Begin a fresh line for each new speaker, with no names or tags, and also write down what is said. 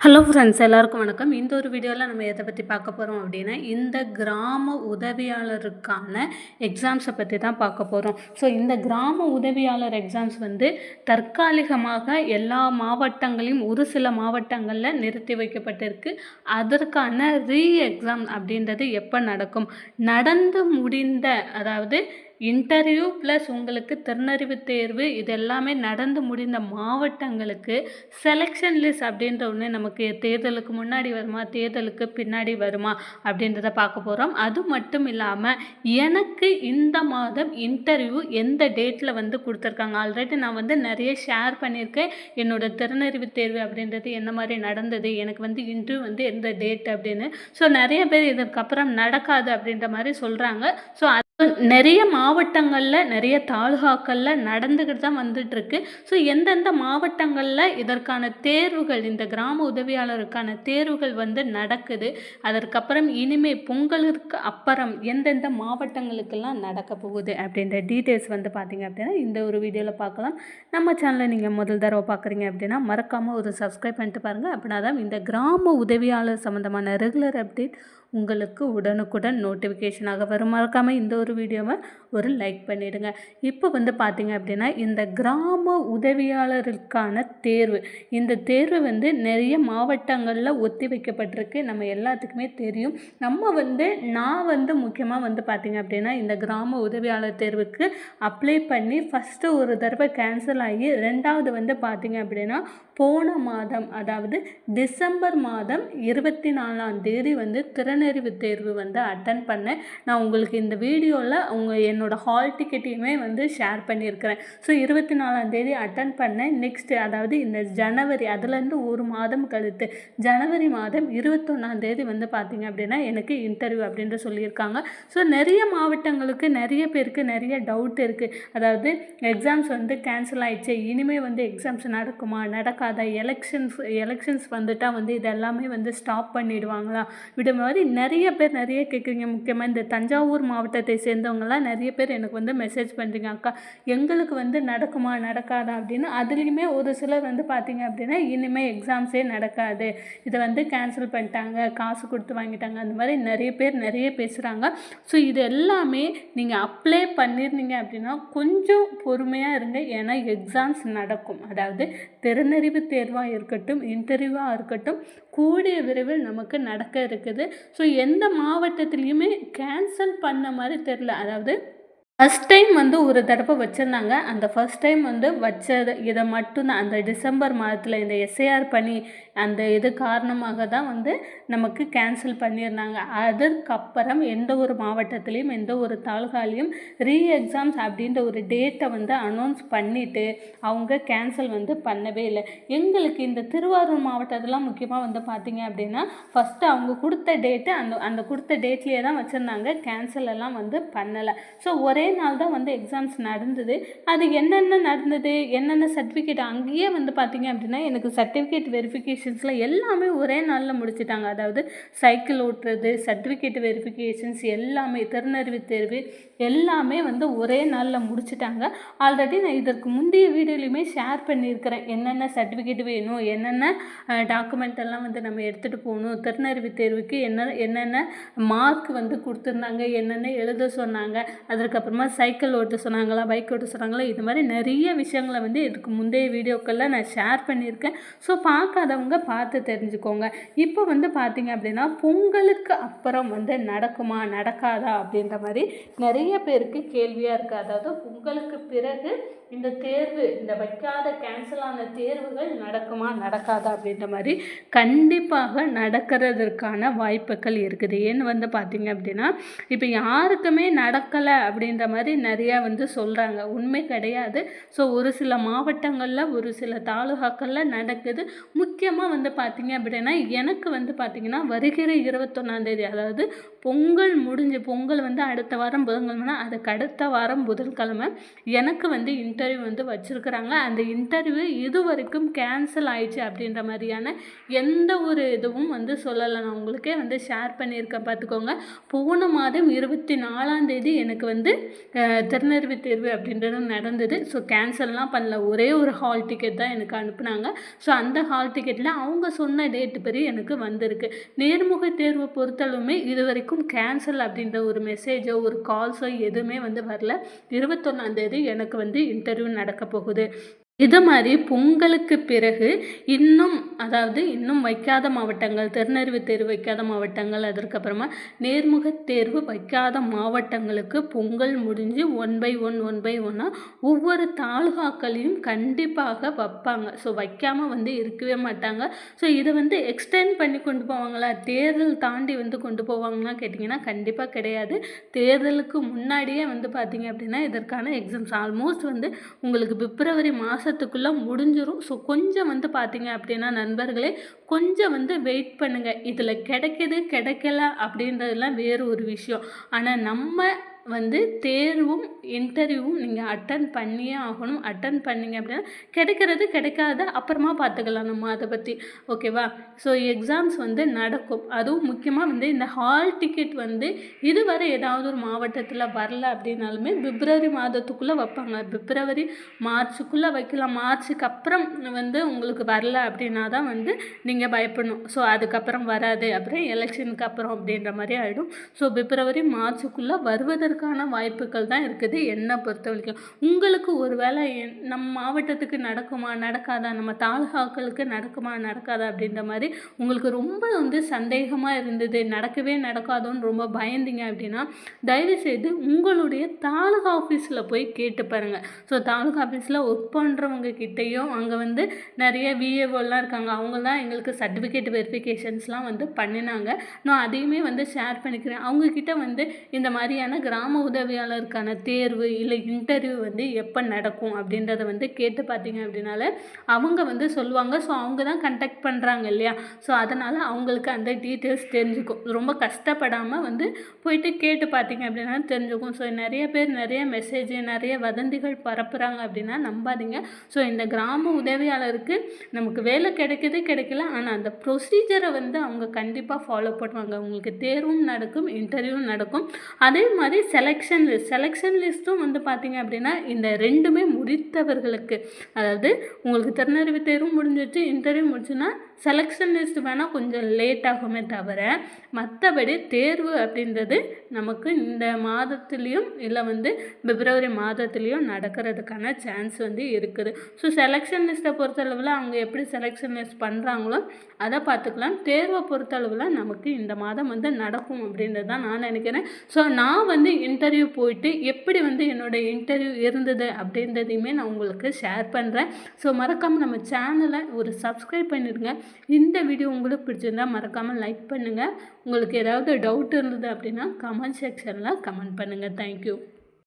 Hello friends எல்லாருக்கும் வணக்கம். இந்த ஒரு வீடியோவில் நம்ம எதை பற்றி பார்க்க போகிறோம் அப்படின்னா இந்த கிராம உதவியாளருக்கான எக்ஸாம்ஸை பற்றி தான் பார்க்க போகிறோம் ஸோ இந்த கிராம உதவியாளர் எக்ஸாம்ஸ் வந்து தற்காலிகமாக எல்லா மாவட்டங்களையும் ஒரு சில மாவட்டங்களில் நிறுத்தி வைக்கப்பட்டிருக்கு. அதற்கான ரீ எக்ஸாம் அப்படின்றது எப்போ நடக்கும்? நடந்து முடிந்த அதாவது இன்டர்வியூ ப்ளஸ் உங்களுக்கு திறனறிவு தேர்வு இது எல்லாமே நடந்து முடிந்த மாவட்டங்களுக்கு செலெக்ஷன் லிஸ்ட் அப்படின்ற ஒன்று நமக்கு தேர்தலுக்கு முன்னாடி வருமா தேர்தலுக்கு பின்னாடி வருமா அப்படின்றத பார்க்க போகிறோம் அது மட்டும் இல்லாமல் எனக்கு இந்த மாதம் இன்டர்வியூ எந்த டேட்டில் வந்து கொடுத்துருக்காங்க? ஆல்ரெடி நான் வந்து நிறைய ஷேர் பண்ணியிருக்கேன். என்னோடய திறனறிவு தேர்வு அப்படின்றது என்ன மாதிரி நடந்தது? எனக்கு வந்து இன்டர்வியூ வந்து எந்த டேட் அப்படின்னு. ஸோ நிறைய பேர் இதற்கப்புறம் நடக்காது அப்படின்ற மாதிரி சொல்கிறாங்க ஸோ நிறைய மாவட்டங்களில் நிறைய தாலுகாக்களில் நடந்துக்கிட்டு தான் வந்துட்டுருக்கு. ஸோ எந்தெந்த மாவட்டங்களில் இதற்கான தேர்வுகள் இந்த கிராம உதவியாளருக்கான தேர்வுகள் வந்து நடக்குது அதற்கப்புறம் இனிமே பொங்கலுக்கு அப்புறம் எந்தெந்த மாவட்டங்களுக்கெல்லாம் நடக்க போகுது அப்படின்ற டீட்டெயில்ஸ் வந்து பார்த்திங்க அப்படின்னா இந்த ஒரு வீடியோவில் பார்க்கலாம். நம்ம சேனலை நீங்கள் முதல் தடவை பார்க்குறீங்க அப்படின்னா மறக்காமல் ஒரு சப்ஸ்கிரைப் பண்ணிட்டு பாருங்கள் அப்படின்னா தான் இந்த கிராம உதவியாளர் சம்மந்தமான ரெகுலர் அப்டேட் உங்களுக்கு உடனுக்குடன் நோட்டிஃபிகேஷனாக வரும். மறக்காமல் இந்த ஒரு வீடியோவை ஒரு லைக் பண்ணிவிடுங்க இப்போ வந்து பார்த்திங்க அப்படின்னா இந்த கிராம உதவியாளருக்கான தேர்வு. இந்த தேர்வு வந்து நிறைய மாவட்டங்களில் ஒத்தி வைக்கப்பட்டிருக்கு. நம்ம எல்லாத்துக்குமே தெரியும். நம்ம வந்து நான் வந்து முக்கியமாக வந்து பார்த்திங்க அப்படின்னா இந்த கிராம உதவியாளர் தேர்வுக்கு அப்ளை பண்ணி ஃபஸ்ட்டு ஒரு தடவை கேன்சல் ஆகி ரெண்டாவது வந்து பார்த்திங்க அப்படின்னா போன மாதம் அதாவது டிசம்பர் மாதம் இருபத்தி நாலாம் தேதி வந்து திறன் திறனறிவு தேர்வு வந்து அட்டன் பண்ணேன். நான் உங்களுக்கு இந்த வீடியோவில் உங்கள் என்னோடய ஹால் டிக்கெட்டையுமே வந்து ஷேர் பண்ணியிருக்கிறேன். ஸோ இருபத்தி நாலாம் தேதி அட்டன் பண்ணேன். நெக்ஸ்ட்டு அதாவது இந்த ஜனவரி அதுலேருந்து ஒரு மாதம் கழித்து ஜனவரி மாதம் இருபத்தொன்னாம் தேதி வந்து பார்த்திங்க அப்படின்னா எனக்கு இன்டர்வியூ அப்படின்ட்டு சொல்லியிருக்காங்க. ஸோ நிறைய மாவட்டங்களுக்கு நிறைய பேருக்கு நிறைய டவுட் இருக்குது அதாவது எக்ஸாம்ஸ் வந்து கேன்சல் ஆயிடுச்சு. இனிமேல் வந்து எக்ஸாம்ஸ் நடக்குமா நடக்காதா? எலெக்ஷன்ஸ் எலெக்ஷன்ஸ் வந்துட்டால் வந்து இதெல்லாமே வந்து ஸ்டாப் பண்ணிடுவாங்களா? விட மாதிரி நிறைய பேர் நிறைய கேட்குறீங்க. முக்கியமாக இந்த தஞ்சாவூர் மாவட்டத்தை சேர்ந்தவங்கலாம் நிறைய பேர் எனக்கு வந்து மெசேஜ் பண்ணுறீங்க அக்கா எங்களுக்கு வந்து நடக்குமா நடக்காதா அப்படின்னு. அதுலேயுமே ஒரு சிலர் வந்து பார்த்தீங்க அப்படின்னா இனிமேல் எக்ஸாம்ஸே நடக்காது. இதை வந்து கேன்சல் பண்ணிட்டாங்க காசு கொடுத்து வாங்கிட்டாங்க. அந்த மாதிரி நிறைய பேர் நிறைய பேசுகிறாங்க ஸோ இது எல்லாமே நீங்கள் அப்ளை பண்ணியிருந்தீங்க அப்படின்னா கொஞ்சம் பொறுமையாக இருங்க. ஏன்னா எக்ஸாம்ஸ் நடக்கும். அதாவது திறனறிவு தேர்வாக இருக்கட்டும் இன்டர்வியூவாக இருக்கட்டும் கூடிய விரைவில் நமக்கு நடக்க இருக்குது. ஸோ எந்த மாவட்டத்துலேயுமே கேன்சல் பண்ண மாதிரி தெரில அதாவது ஃபஸ்ட் டைம் வந்து ஒரு தடவை வச்சுருந்தாங்க. அந்த ஃபஸ்ட் டைம் வந்து வச்சது இதை மட்டும்தான் அந்த டிசம்பர் மாதத்தில் இந்த எஸ்ஏஆர் பணி அந்த இது காரணமாக தான் வந்து நமக்கு கேன்சல் பண்ணியிருந்தாங்க. அதற்கப்புறம் எந்த ஒரு மாவட்டத்துலேயும் எந்த ஒரு தாலுகாலையும் ரீ எக்ஸாம்ஸ் அப்படின்ற ஒரு டேட்டை வந்து அனௌன்ஸ் பண்ணிவிட்டு அவங்க கேன்சல் வந்து பண்ணவே இல்லை. எங்களுக்கு இந்த திருவாரூர் மாவட்டத்திலாம் முக்கியமாக வந்து பார்த்திங்க அப்படின்னா ஃபஸ்ட்டு அவங்க கொடுத்த டேட்டு அந்த அந்த கொடுத்த டேட்லேயே தான் வச்சுருந்தாங்க. கேன்சல் எல்லாம் வந்து பண்ணலை. ஸோ ஒரே நாள் தான் வந்து எக்ஸாம்ஸ் நடந்தது. அது என்னென்ன நடந்தது? என்னென்ன சர்டிஃபிகேட் அங்கேயே வந்து பார்த்திங்க அப்படின்னா எனக்கு சர்டிஃபிகேட் வெரிஃபிகேஷன்ஸில் எல்லாமே ஒரே நாளில் முடிச்சிட்டாங்க. அதாவது சைக்கிள் ஓட்டுறது சர்டிஃபிகேட் வெரிஃபிகேஷன்ஸ் எல்லாமே திறனறிவு தேர்வு எல்லாமே வந்து ஒரே நாளில் முடிச்சிட்டாங்க. ஆல்ரெடி நான் இதற்கு முந்தைய வீடியோலையுமே ஷேர் பண்ணியிருக்கிறேன். என்னென்ன சர்டிஃபிகேட் வேணும்? என்னென்ன டாக்குமெண்ட் எல்லாம் வந்து நம்ம எடுத்துகிட்டு போகணும்? திறனறிவு தேர்வுக்கு என்ன என்னென்ன மார்க் வந்து கொடுத்துருந்தாங்க? என்னென்ன எழுத சொன்னாங்க? அதற்கப்புறமா சைக்கிள் ஓட்ட சொன்னாங்களா பைக் ஓட்ட சொன்னாங்களா இது மாதிரி நிறைய விஷயங்களை வந்து இதுக்கு முந்தைய வீடியோக்களில் நான் ஷேர் பண்ணியிருக்கேன். ஸோ பார்க்காதவங்க பார்த்து தெரிஞ்சுக்கோங்க. இப்போ வந்து பார்த்தீங்க அப்படின்னா பொங்கலுக்கு அப்புறம் வந்து நடக்குமா நடக்காதா அப்படின்ற மாதிரி நிறைய பேருக்கு கேள்வியாக இருக்குது அதாவது பொங்கலுக்கு பிறகு இந்த தேர்வு இந்த வைக்காத கேன்சல் ஆன தேர்வுகள் நடக்குமா நடக்காதா அப்படின்ற மாதிரி கண்டிப்பாக நடக்கிறதுக்கான வாய்ப்புகள் இருக்குது. ஏன்னு வந்து பார்த்திங்க அப்படின்னா இப்போ யாருக்குமே நடக்கலை அப்படின்ற மாதிரி நிறையா வந்து சொல்கிறாங்க உண்மை கிடையாது. ஸோ ஒரு சில மாவட்டங்களில் ஒரு சில தாலுகாக்களில் நடக்குது. முக்கியமாக வந்து பார்த்திங்க அப்படின்னா எனக்கு வந்து பார்த்திங்கன்னா வருகிற இருபத்தொன்னாந்தேதி அதாவது பொங்கல் முடிஞ்சு பொங்கல் வந்து அடுத்த வாரம் புதன்கிழமைனா அதுக்கு அடுத்த வாரம் புதன்கிழமை எனக்கு வந்து இன்டர்வியூ வந்து வச்சுருக்குறாங்க. அந்த இன்டர்வியூ இது வரைக்கும் கேன்சல் ஆயிடுச்சு அப்படின்ற மாதிரியான எந்த ஒரு இதுவும் வந்து சொல்லலை. நான் உங்களுக்கே வந்து ஷேர் பண்ணியிருக்கேன். பார்த்துக்கோங்க. போன மாதம் இருபத்தி நாலாம் தேதி எனக்கு வந்து திறனறிவு தேர்வு அப்படின்றதும் நடந்தது. ஸோ கேன்சல்லாம் பண்ணல. ஒரே ஒரு ஹால் டிக்கெட் தான் எனக்கு அனுப்புனாங்க. ஸோ அந்த ஹால் டிக்கெட்டில் அவங்க சொன்ன டேட்டு படி எனக்கு வந்திருக்கு. நேர்முக தேர்வை பொறுத்தளவுமே இது வரைக்கும் கேன்சல் அப்படின்ற ஒரு மெசேஜோ ஒரு கால்ஸோ எதுவுமே வந்து வரல. இருபத்தொன்னாந்தேதி எனக்கு வந்து இன்டர்வியூ நடக்க போகுது. இது மாதிரி பொங்கலுக்கு பிறகு இன்னும் அதாவது இன்னும் வைக்காத மாவட்டங்கள் திறனறிவு தேர்வு வைக்காத மாவட்டங்கள் அதற்கப்புறமா நேர்முக தேர்வு வைக்காத மாவட்டங்களுக்கு பொங்கல் முடிஞ்சு one by one one by ஒன்னாக ஒவ்வொரு தாலுகாக்களையும் கண்டிப்பாக வைப்பாங்க. ஸோ வைக்காமல் வந்து இருக்கவே மாட்டாங்க. ஸோ இதை வந்து எக்ஸ்டெண்ட் பண்ணி கொண்டு போவாங்களா? தேர்தல் தாண்டி வந்து கொண்டு போவாங்கன்னா கேட்டிங்கன்னா கண்டிப்பாக கிடையாது. தேர்தலுக்கு முன்னாடியே வந்து பார்த்தீங்க அப்படின்னா இதற்கான எக்ஸாம்ஸ் ஆல்மோஸ்ட் வந்து உங்களுக்கு பிப்ரவரி மாதம் மாதத்துக்குள்ளே முடிஞ்சிடும் ஸோ கொஞ்சம் வந்து பார்த்தீங்க அப்படின்னா நண்பர்களே கொஞ்சம் வந்து வெயிட் பண்ணுங்கள் இதில் கிடைக்கிது கிடைக்கல அப்படின்றதெல்லாம் வேறு ஒரு விஷயம். ஆனால் நம்ம வந்து தேர்வும் இன்டர்வியூவும் நீங்கள் அட்டன் பண்ணியே ஆகணும். அட்டன் பண்ணீங்க அப்படின்னா கிடைக்கிறது கிடைக்காத அப்புறமா பார்த்துக்கலாம் நம்ம அதை பற்றி ஓகேவா ஸோ எக்ஸாம்ஸ் வந்து நடக்கும். அதுவும் முக்கியமாக வந்து இந்த ஹால் டிக்கெட் வந்து இதுவரை ஏதாவது ஒரு மாவட்டத்தில் வரல அப்படின்னாலுமே பிப்ரவரி மாதத்துக்குள்ளே வைப்பாங்க. பிப்ரவரி மார்ச்சுக்குள்ளே வைக்கலாம். மார்ச்சுக்கு அப்புறம் வந்து உங்களுக்கு வரல அப்படின்னா தான் வந்து நீங்கள் பயப்படணும். ஸோ அதுக்கப்புறம் வராது. அப்புறம் எலெக்ஷனுக்கு அப்புறம் அப்படின்ற மாதிரி ஆகிடும் ஸோ பிப்ரவரி மார்ச்சுக்குள்ளே வருவதற்கான வாய்ப்புகள் தான் இருக்குது. என்னை பொறுத்த வரைக்கும் உங்களுக்கு ஒரு வேளை நம்ம மாவட்டத்துக்கு நடக்குமா நடக்காதா நம்ம தாலுகாக்களுக்கு நடக்குமா நடக்காதா அப்படின்ற மாதிரி உங்களுக்கு ரொம்ப வந்து சந்தேகமாக இருந்தது. நடக்கவே நடக்காதோன்னு ரொம்ப பயந்தீங்க அப்படின்னா தயவுசெய்து உங்களுடைய தாலுகா ஆஃபீஸில் போய் கேட்டு பாருங்கள் ஸோ தாலுகா ஆஃபீஸில் ஒர்க் பண்ணுறவங்க கிட்டேயும் அங்கே வந்து நிறைய விஏஓலாம் இருக்காங்க. அவங்க தான் எங்களுக்கு சர்டிஃபிகேட் வெரிஃபிகேஷன்ஸ்லாம் வந்து பண்ணினாங்க. நான் அதையுமே வந்து ஷேர் பண்ணிக்கிறேன். அவங்கக்கிட்ட வந்து இந்த மாதிரியான கிராம கிராம உதவியாளருக்கான தேர்வு இல்லை இன்டர்வியூ வந்து எப்போ நடக்கும் அப்படின்றத வந்து கேட்டு பார்த்தீங்க அப்படின்னால அவங்க வந்து சொல்லுவாங்க. ஸோ அவங்க தான் கண்டக்ட் பண்ணுறாங்க இல்லையா? ஸோ அதனால் அவங்களுக்கு அந்த டீட்டெயில்ஸ் தெரிஞ்சுக்கும். ரொம்ப கஷ்டப்படாமல் வந்து போயிட்டு கேட்டு பார்த்தீங்க அப்படின்னா தெரிஞ்சுக்கும். ஸோ நிறைய பேர் நிறைய மெசேஜ் நிறைய வதந்திகள் பரப்புகிறாங்க அப்படின்னா நம்பாதீங்க. ஸோ இந்த கிராம உதவியாளருக்கு நமக்கு வேலை கிடைக்கிது கிடைக்கல. ஆனால் அந்த ப்ரொசீஜரை வந்து அவங்க கண்டிப்பாக ஃபாலோ பண்ணுவாங்க. உங்களுக்கு தேர்வும் நடக்கும் இன்டர்வியூவும் நடக்கும். அதே மாதிரி செலெக்ஷன் லிஸ்ட் செலெக்ஷன் லிஸ்ட்டும் வந்து பார்த்திங்க அப்படின்னா இந்த ரெண்டுமே முடித்தவர்களுக்கு அதாவது உங்களுக்கு திறனறிவு தேர்வும் முடிஞ்சிச்சு இன்டர்வியூ முடிச்சுன்னா செலெக்ஷன் லிஸ்ட் வேணால் கொஞ்சம் லேட் ஆகுமே தவிர மற்றபடி தேர்வு அப்படின்றது நமக்கு இந்த மாதத்துலேயும் இல்லை வந்து பிப்ரவரி மாதத்துலேயும் நடக்கிறதுக்கான சான்ஸ் வந்து இருக்குது. ஸோ செலெக்ஷன் லிஸ்ட்டை பொறுத்தளவில் அவங்க எப்படி செலெக்ஷன் லிஸ்ட் பண்ணுறாங்களோ அதை பார்த்துக்கலாம். தேர்வை பொறுத்தளவில் நமக்கு இந்த மாதம் வந்து நடக்கும் அப்படின்றது தான் நான் நினைக்கிறேன். ஸோ நான் வந்து இன்டர்வியூ போயிட்டு எப்படி வந்து என்னோடய இன்டர்வியூ இருந்தது அப்படின்றதையுமே நான் உங்களுக்கு ஷேர் பண்ணுறேன் ஸோ மறக்காமல் நம்ம சேனலை ஒரு சப்ஸ்கிரைப் பண்ணிடுங்க. இந்த வீடியோ உங்களுக்கு பிடிச்சிருந்தா மறக்காமல் லைக் பண்ணுங்கள் உங்களுக்கு ஏதாவது டவுட் இருந்தது அப்படின்னா கமெண்ட் செக்ஷனில் கமெண்ட் பண்ணுங்கள் தேங்க்யூ